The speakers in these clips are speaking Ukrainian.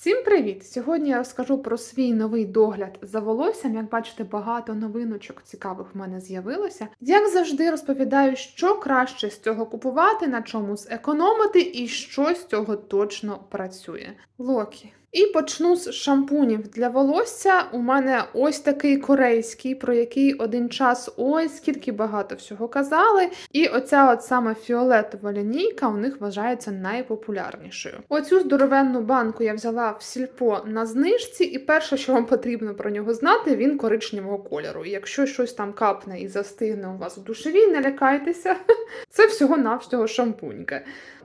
Всім привіт! Сьогодні я розкажу про свій новий догляд за волоссям. Як бачите, багато новиночок цікавих в мене з'явилося. Як завжди, розповідаю, що краще з цього купувати, на чому зекономити і що з цього точно працює. Локі. І почну з шампунів для волосся. У мене ось такий корейський, про який один час ой, скільки багато всього казали. І оця от саме фіолетова лінійка у них вважається найпопулярнішою. Оцю здоровенну банку я взяла в сільпо на знижці, і перше, що вам потрібно про нього знати, він коричневого кольору. І якщо щось там капне і застигне у вас в душевій, не лякайтеся. Це всього-навсього шампунька.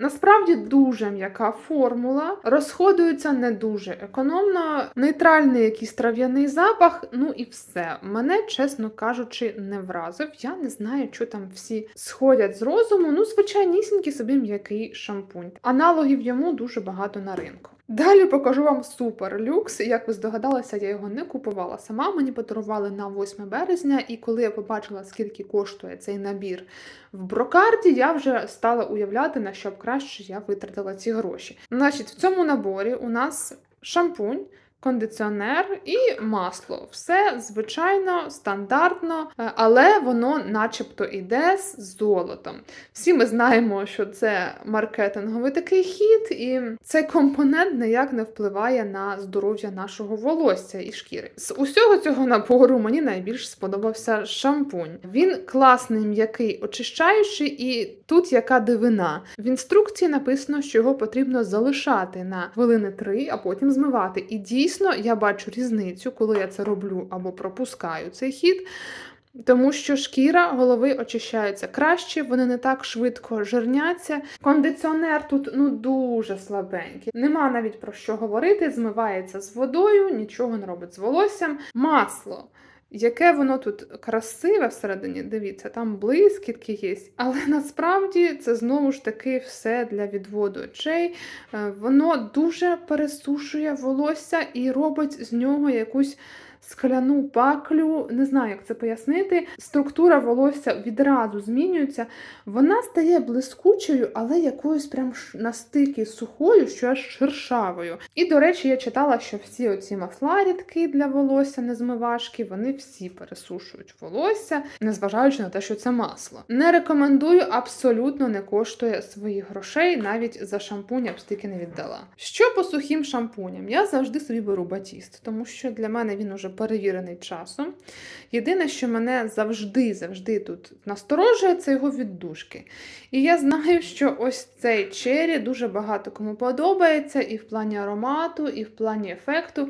Насправді дуже м'яка формула, розходується не дуже економно, нейтральний якийсь трав'яний запах, ну і все. Мене, чесно кажучи, не вразив. Я не знаю, що там всі сходять з розуму. Ну, звичайнісінький собі м'який шампунь. Аналогів йому дуже багато на ринку. Далі покажу вам супер люкс. Як ви здогадалися, я його не купувала сама. Мені подарували на 8 березня, і коли я побачила, скільки коштує цей набір в брокарді, я вже стала уявляти, на що б краще я витратила ці гроші. Значить, в цьому наборі у нас шампунь. Кондиціонер і масло. Все звичайно, стандартно, е, але воно начебто йде з золотом. Всі ми знаємо, що це маркетинговий такий хід, і цей компонент ніяк не впливає на здоров'я нашого волосся і шкіри. З усього цього набору мені найбільш сподобався шампунь. Він класний, м'який, очищаючий, і тут яка дивина. В інструкції написано, що його потрібно залишати на хвилини три, а потім змивати. І дійсно я бачу різницю, коли я це роблю або пропускаю цей хід. Тому що шкіра голови очищається краще, вони не так швидко жирняться. Кондиціонер тут ну дуже слабенький. Нема навіть про що говорити, змивається з водою, нічого не робить з волоссям. Масло. Яке воно тут красиве всередині, дивіться, там блискітки є. Але насправді це знову ж таки все для відводу очей. Е, Воно дуже пересушує волосся і робить з нього якусь скляну паклю. Не знаю, як це пояснити. Структура волосся відразу змінюється. Вона стає блискучою, але якоюсь прям настільки сухою, що аж шершавою. І, до речі, я читала, що всі оці масла рідкі для волосся, незмивашки, вони всі пересушують волосся, незважаючи на те, що це масло. Не рекомендую, абсолютно не коштує своїх грошей, навіть за шампунь я б стільки не віддала. Що по сухим шампуням? Я завжди собі беру батіст, тому що для мене він уже перевірений часом. Єдине, що мене завжди, завжди тут насторожує, це його віддушки. І я знаю, що ось цей чері дуже багато кому подобається, і в плані аромату, і в плані ефекту.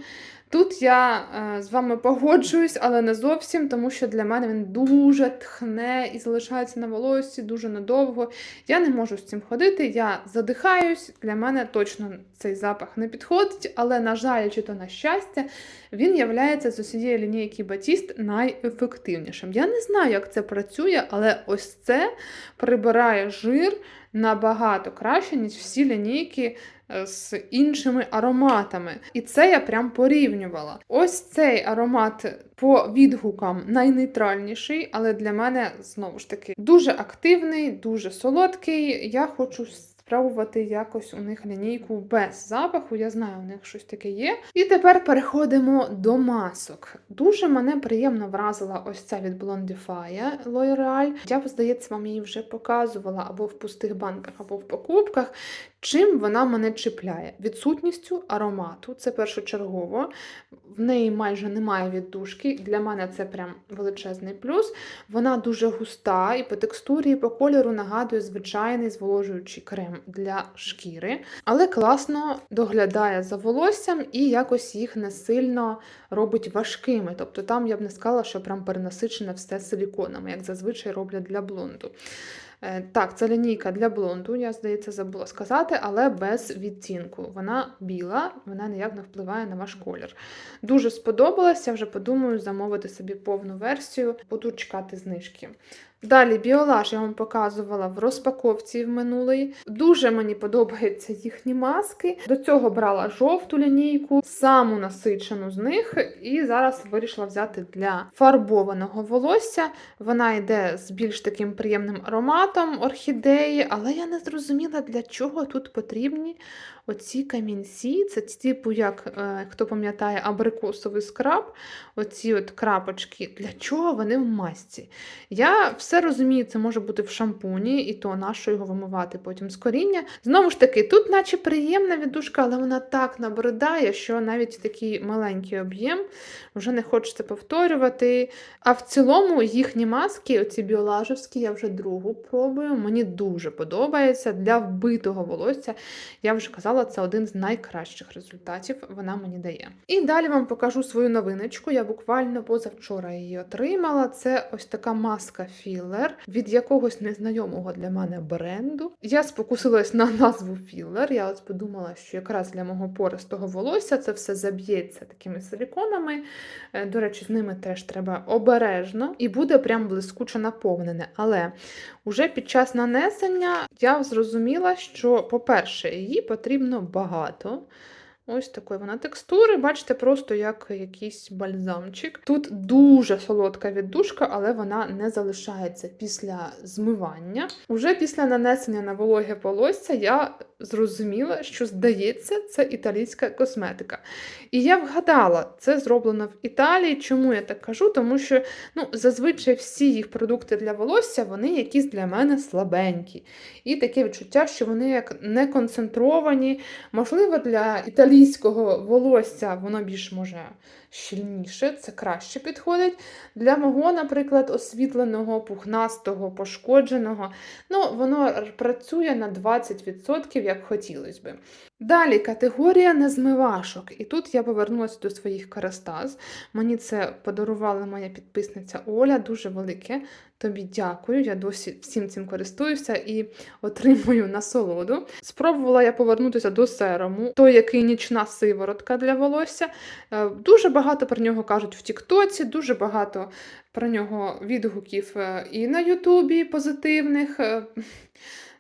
Тут я е, з вами погоджуюсь, але не зовсім, тому що для мене він дуже тхне і залишається на волосі дуже надовго. Я не можу з цим ходити, я задихаюсь. Для мене точно цей запах не підходить, але, на жаль, чи то на щастя, він являється з усієї лінійки Батіст найефективнішим. Я не знаю, як це працює, але ось це прибирає жир набагато краще, ніж всі лінійки з іншими ароматами. І це я прям порівнювала. Ось цей аромат по відгукам найнейтральніший, але для мене знову ж таки дуже активний, дуже солодкий. Я хочу спробувати якось у них лінійку без запаху. Я знаю, у них щось таке є. І тепер переходимо до масок. Дуже мене приємно вразила ось ця від Blondify L'Oreal. Я, здається, вам її вже показувала або в пустих банках, або в покупках. Чим вона мене чіпляє? Відсутністю аромату, це першочергово. В неї майже немає віддушки. Для мене це прям величезний плюс. Вона дуже густа і по текстурі, і по кольору нагадує звичайний зволожуючий крем для шкіри, але класно доглядає за волоссям і якось їх не сильно робить важкими. Тобто там я б не сказала, що прям перенасичене все силіконами, як зазвичай роблять для блонду. Е, Так, це лінійка для блонду, я, здається, забула сказати, але без відтінку. Вона біла, вона ніяк не впливає на ваш колір. Дуже сподобалася, вже подумаю замовити собі повну версію, буду чекати знижки. Далі біолаж я вам показувала в розпаковці в минулої. Дуже мені подобаються їхні маски. До цього брала жовту лінійку, саму насичену з них, і зараз вирішила взяти для фарбованого волосся. Вона йде з більш таким приємним ароматом орхідеї, але я не зрозуміла, для чого тут потрібні оці камінці, це типу, як е, хто пам'ятає, абрикосовий скраб, оці от крапочки. Для чого вони в масці? Я все розумію, це може бути в шампуні, і то нащо його вимивати потім з коріння. Знову ж таки, тут, наче приємна віддушка, але вона так набридає, що навіть такий маленький об'єм вже не хочеться повторювати. А в цілому їхні маски, оці біолажовські, я вже другу пробую. Мені дуже подобається. Для вбитого волосся, я вже казала, це один з найкращих результатів вона мені дає. І далі вам покажу свою новиночку. Я буквально позавчора її отримала. Це ось така маска філер від якогось незнайомого для мене бренду. Я спокусилась на назву філер. Я ось подумала, що якраз для мого пористого волосся це все заб'ється такими силіконами. Е, До речі, з ними теж треба обережно і буде прям блискуче наповнене. Але уже під час нанесення я зрозуміла, що, по-перше, її потрібно багато. Ось такої вона текстури, бачите, просто як якийсь бальзамчик. Тут дуже солодка віддушка, але вона не залишається після змивання. Уже після нанесення на вологе волосся я зрозуміла, що здається, це італійська косметика. І я вгадала, це зроблено в Італії. Чому я так кажу? Тому що ну, зазвичай всі їх продукти для волосся вони якісь для мене слабенькі. І таке відчуття, що вони як не концентровані. Можливо, для італійського волосся воно більш може щільніше, це краще підходить. Для мого, наприклад, освітленого, пухнастого, пошкодженого, ну, воно працює на 20%, як хотілося би. Далі категорія незмивашок. І тут я повернулася до своїх карастаз. Мені це подарувала моя підписниця Оля, дуже велике. Тобі дякую. Я досі всім цим користуюся і отримую насолоду. Спробувала я повернутися до серому, той, який нічна сиворотка для волосся. Е, Дуже багато про нього кажуть в Тіктоці, дуже багато про нього відгуків е, і на Ютубі позитивних.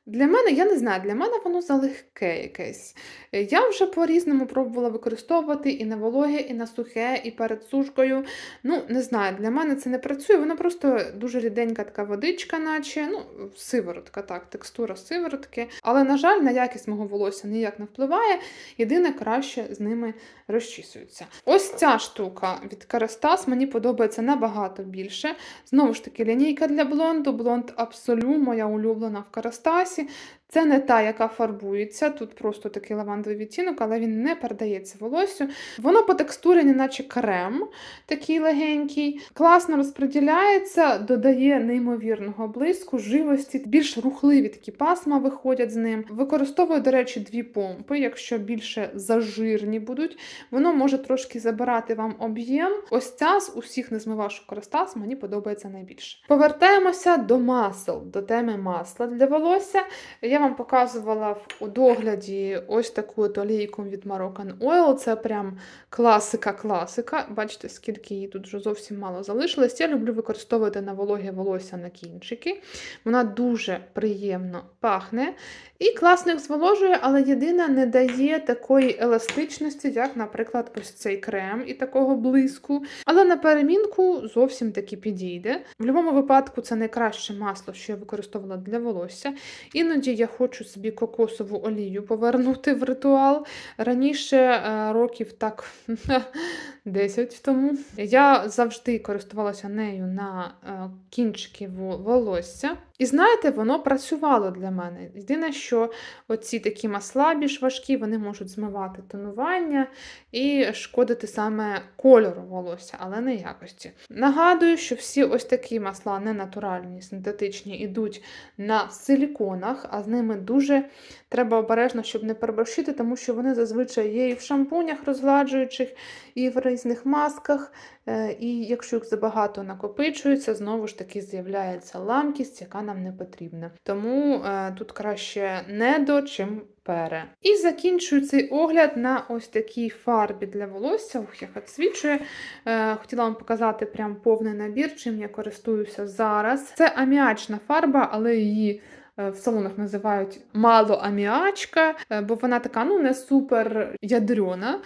Для мене, я не знаю, для мене воно залегке якесь. Е, Я вже по-різному пробувала використовувати і на вологе, і на сухе, і перед сушкою. Ну, не знаю, для мене це не працює, воно просто дуже ріденька така водичка, наче, ну, сиворотка, так, текстура сиворотки. Але, на жаль, на якість мого волосся ніяк не впливає. Єдине, краще з ними розчісується. Ось ця штука від Kerastase мені подобається набагато більше. Знову ж таки, лінійка для блонду, блонд Absolu, моя улюблена в Карастасі році це не та, яка фарбується. Тут просто такий лавандовий відтінок, але він не передається волоссю. Воно по текстурі, наче крем, такий легенький. Класно розподіляється, додає неймовірного блиску, живості, більш рухливі такі пасма виходять з ним. Використовую, до речі, дві помпи, якщо більше зажирні будуть. Воно може трошки забирати вам об'єм. Ось ця з усіх незмивашок Коростас мені подобається найбільше. Повертаємося до масел, до теми масла для волосся. Я вам показувала в догляді ось таку олійку від Moroccan Oil. Це прям класика-класика. Бачите, скільки її тут вже зовсім мало залишилось. Я люблю використовувати на вологе волосся на кінчики. Вона дуже приємно пахне і класно їх зволожує, але єдине не дає такої еластичності, як, наприклад, ось цей крем і такого блиску. Але на перемінку зовсім таки підійде. В будь-якому випадку це найкраще масло, що я використовувала для волосся. Іноді я хочу собі кокосову олію повернути в ритуал. Раніше е, років так 10 тому я завжди користувалася нею на е, кінчики волосся. І знаєте, воно працювало для мене. Єдине, що оці такі масла більш важкі, вони можуть змивати тонування і шкодити саме кольору волосся, але не якості. Нагадую, що всі ось такі масла не натуральні, синтетичні, ідуть на силіконах, а з ними дуже треба обережно, щоб не переборщити, тому що вони зазвичай є і в шампунях розгладжуючих, і в різних масках. Е, І якщо їх забагато накопичується, знову ж таки з'являється ламкість, яка нам не потрібна. Тому е, тут краще недо, чим пере. І закінчую цей огляд на ось такій фарбі для волосся. Ух, як відсвічує. Е, хотіла вам показати прям повний набір, чим я користуюся зараз. Це аміачна фарба, але її. В салонах називають мало аміачка, бо вона така ну не супер ядрена.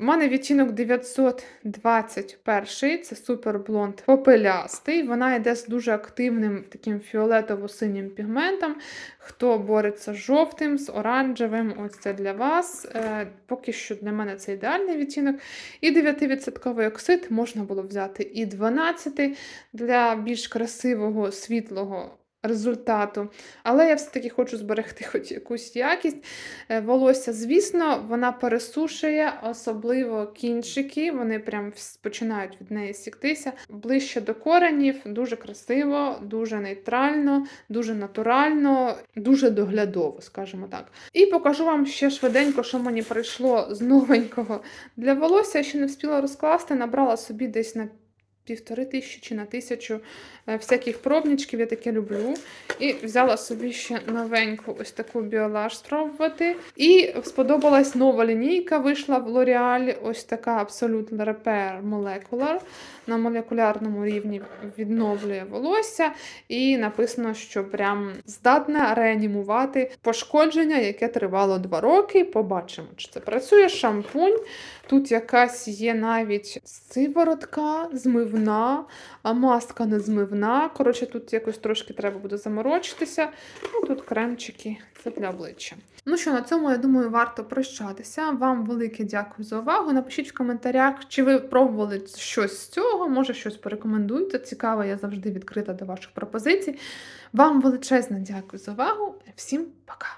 У мене відтінок 921, це супер блонд попелястий. Вона йде з дуже активним таким фіолетово-синім пігментом. Хто бореться з жовтим, з оранжевим, ось це для вас. Е, поки що для мене це ідеальний відтінок. І 9% оксид можна було взяти і 12 для більш красивого, світлого результату. Але я все-таки хочу зберегти хоч якусь якість. Е, Волосся, звісно, вона пересушує, особливо кінчики, вони прям починають від неї сіктися. Ближче до коренів, дуже красиво, дуже нейтрально, дуже натурально, дуже доглядово, скажімо так. І покажу вам ще швиденько, що мені прийшло з новенького для волосся. Я ще не встигла розкласти, набрала собі десь на півтори тисячі чи на тисячу е, всяких пробничків, я таке люблю. І взяла собі ще новеньку ось таку біолаж спробувати. І сподобалась нова лінійка, вийшла в L'Oreal, ось така Absolute Repair Molecular. На молекулярному рівні відновлює волосся, і написано, що прям здатна реанімувати пошкодження, яке тривало 2 роки. Побачимо, чи це працює. Шампунь. Тут якась є навіть сиворотка, змивна, а маска не змивна. Коротше, тут якось трошки треба буде заморочитися. Ну, тут кремчики, це для обличчя. Ну що, на цьому, я думаю, варто прощатися. Вам велике дякую за увагу. Напишіть в коментарях, чи ви пробували щось з цього, може щось порекомендуйте. Цікаво, я завжди відкрита до ваших пропозицій. Вам величезне дякую за увагу. Всім пока!